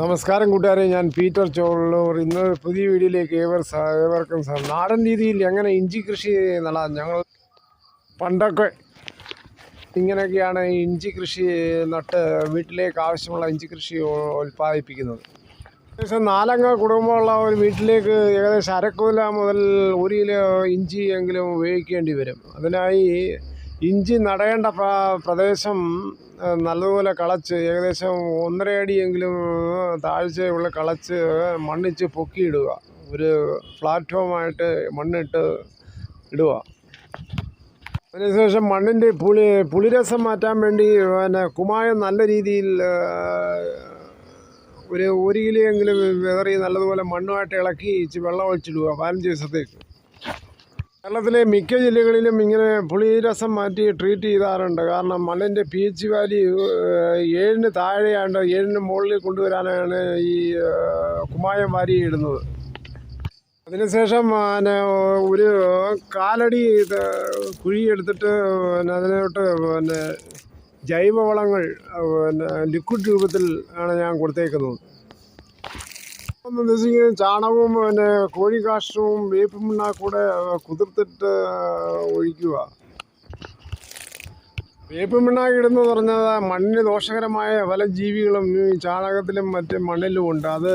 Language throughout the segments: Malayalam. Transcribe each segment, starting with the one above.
നമസ്കാരം കൂട്ടുകാരെ ഞാൻ പീറ്റർ ചോളൂർ. ഇന്ന് പുതിയ വീഡിയോയിലേക്ക് ഏവർ ഏവർക്കും സാർ നാടൻ രീതിയിൽ എങ്ങനെ ഇഞ്ചി കൃഷി നടാം ഞങ്ങൾ പണ്ടൊക്കെ ഇങ്ങനെയൊക്കെയാണ് ഇഞ്ചി കൃഷി നട്ട് വീട്ടിലേക്ക് ആവശ്യമുള്ള ഇഞ്ചി കൃഷി ഉൽപ്പാദിപ്പിക്കുന്നത്. ഏകദേശം നാലംഗ കുടുംബമുള്ള ഒരു വീട്ടിലേക്ക് ഏകദേശം അരക്കൂല മുതൽ ഒരു കിലോ ഇഞ്ചി എങ്കിലും ഉപയോഗിക്കേണ്ടി വരും. അതിനായി ഇഞ്ചി നടേണ്ട പ്രദേശം നല്ലതുപോലെ കളച്ച് ഏകദേശം ഒന്നര അടിയെങ്കിലും താഴ്ചയുള്ള കളച്ച് മണ്ണിച്ച് പൊക്കിയിടുക. ഒരു പ്ലാറ്റ്ഫോമായിട്ട് മണ്ണിട്ട് ഇടുക. അതിനുശേഷം മണ്ണിന്റെ പുളി പുളിരസം മാറ്റാൻ വേണ്ടി പിന്നെ കുമായം നല്ല രീതിയിൽ ഒരു ഒരു കിലോയെങ്കിലും വിതറി നല്ലതുപോലെ മണ്ണുമായിട്ട് ഇളക്കി ഇച്ചിരി വെള്ളം ഒഴിച്ചിടുക പതിനഞ്ച് ദിവസത്തേക്ക്. കേരളത്തിലെ മിക്ക ജില്ലകളിലും ഇങ്ങനെ പുളിരസം മാറ്റി ട്രീറ്റ് ചെയ്താറുണ്ട്. കാരണം മണ്ണിന്റെ പി എച്ച് വാല്യൂ ഏഴിന് താഴെയാണ്ട് ഏഴിന് മുകളിൽ കൊണ്ടുവരാനാണ് ഈ കുമായം വാരി ഇടുന്നത് അതിനുശേഷം പിന്നെ ഒരു കാലടി കുഴിയെടുത്തിട്ട് പിന്നെ അതിനോട്ട് പിന്നെ ജൈവവളങ്ങൾ പിന്നെ ലിക്വിഡ് രൂപത്തിൽ ആണ് ഞാൻ കൊടുത്തേക്കുന്നത്. ഉദ്ദേശിക്കുന്നത് ചാണകവും പിന്നെ കോഴിക്കാഷ്ടവും വേപ്പും കൂടെ കുതിർത്തിട്ട് ഒഴിക്കുക. വേപ്പും പിണ്ണാക്ക് ഇടുന്നു പറഞ്ഞത് മണ്ണിന് ദോഷകരമായ പല ജീവികളും ഈ ചാണകത്തിലും മറ്റ് മണ്ണിലും ഉണ്ട്. അത്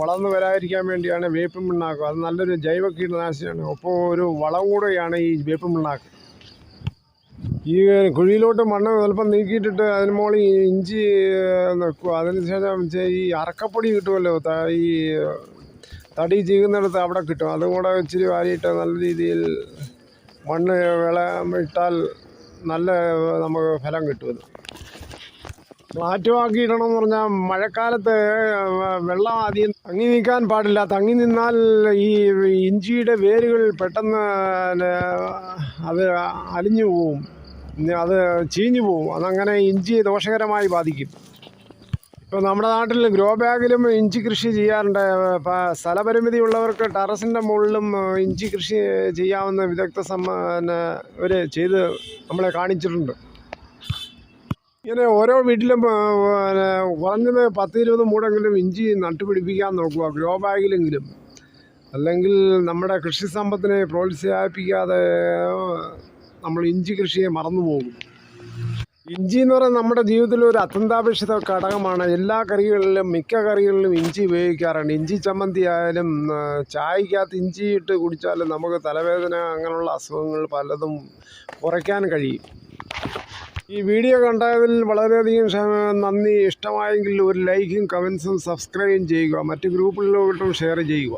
വളർന്നു വരാതിരിക്കാൻ വേണ്ടിയാണ് വേപ്പും പിണ്ണാക്ക്. അത് നല്ലൊരു ജൈവ കീടനാശിനിയാണ്. ഒപ്പം ഒരു വളം കൂടെയാണ് ഈ വേപ്പും പിണ്ണാക്ക്. ഈ കുഴിയിലോട്ട് മണ്ണ് സ്വല്പം നീക്കിയിട്ടിട്ട് അതിന് മുകളിൽ ഇഞ്ചി നിൽക്കുക അതിനുശേഷം ശേഷം ഈ അറക്കപ്പൊടി കിട്ടുമല്ലോ ഈ തടി ചീകുന്നിടത്ത് അവിടെ കിട്ടും. അതും കൂടെ ഇച്ചിരി വാരിയിട്ട് നല്ല രീതിയിൽ മണ്ണ് വിള ഇട്ടാൽ നല്ല നമുക്ക് ഫലം കിട്ടുമെന്ന്. ഫ്ലാറ്റുമാക്കി ഇടണം എന്ന് പറഞ്ഞാൽ മഴക്കാലത്ത് വെള്ളം ആദ്യം തങ്ങി നിൽക്കാൻ പാടില്ല. തങ്ങി നിന്നാൽ ഈ ഇഞ്ചിയുടെ വേരുകൾ പെട്ടെന്ന് അത് അലിഞ്ഞു പോവും. അത് ചീഞ്ഞു പോവും. അതങ്ങനെ ഇഞ്ചി ദോഷകരമായി ബാധിക്കും. ഇപ്പോൾ നമ്മുടെ നാട്ടിൽ ഗ്രോ ബാഗിലും ഇഞ്ചി കൃഷി ചെയ്യാറുണ്ട്. സ്ഥലപരിമിതി ഉള്ളവർക്ക് ടെറസിന്റെ മുകളിലും ഇഞ്ചി കൃഷി ചെയ്യാവുന്ന വിദഗ്ധ സമ്മ ഇവർ ചെയ്ത് നമ്മളെ കാണിച്ചിട്ടുണ്ട്. ഇങ്ങനെ ഓരോ വീട്ടിലും കുറഞ്ഞത് പത്ത് ഇരുപത് മൂടെങ്കിലും ഇഞ്ചി നട്ടുപിടിപ്പിക്കാൻ നോക്കുക. ഗ്രോ ബാഗിലെങ്കിലും. അല്ലെങ്കിൽ നമ്മുടെ കൃഷി സമ്പത്തിനെ പ്രോത്സാഹിപ്പിക്കാതെ നമ്മൾ ഇഞ്ചി കൃഷിയെ മറന്നു പോകും ഇഞ്ചി എന്ന് പറയുന്നത് നമ്മുടെ ജീവിതത്തിൽ ഒരു അത്യന്താപേക്ഷിത ഘടകമാണ്. എല്ലാ കറികളിലും മിക്ക കറികളിലും ഇഞ്ചി ഉപയോഗിക്കാറുണ്ട്. ഇഞ്ചി ചമ്മന്തി ആയാലും ചായക്കകത്ത് ഇഞ്ചി ഇട്ട് കുടിച്ചാലും നമുക്ക് തലവേദന അങ്ങനെയുള്ള അസുഖങ്ങൾ പലതും കുറയ്ക്കാൻ കഴിയും. ഈ വീഡിയോ കണ്ടതിൽ വളരെയധികം നന്ദി. ഇഷ്ടമായെങ്കിൽ ഒരു ലൈക്കും കമൻസും സബ്സ്ക്രൈബും ചെയ്യുക. മറ്റ് ഗ്രൂപ്പുകളിലോട്ടും ഷെയർ ചെയ്യുക.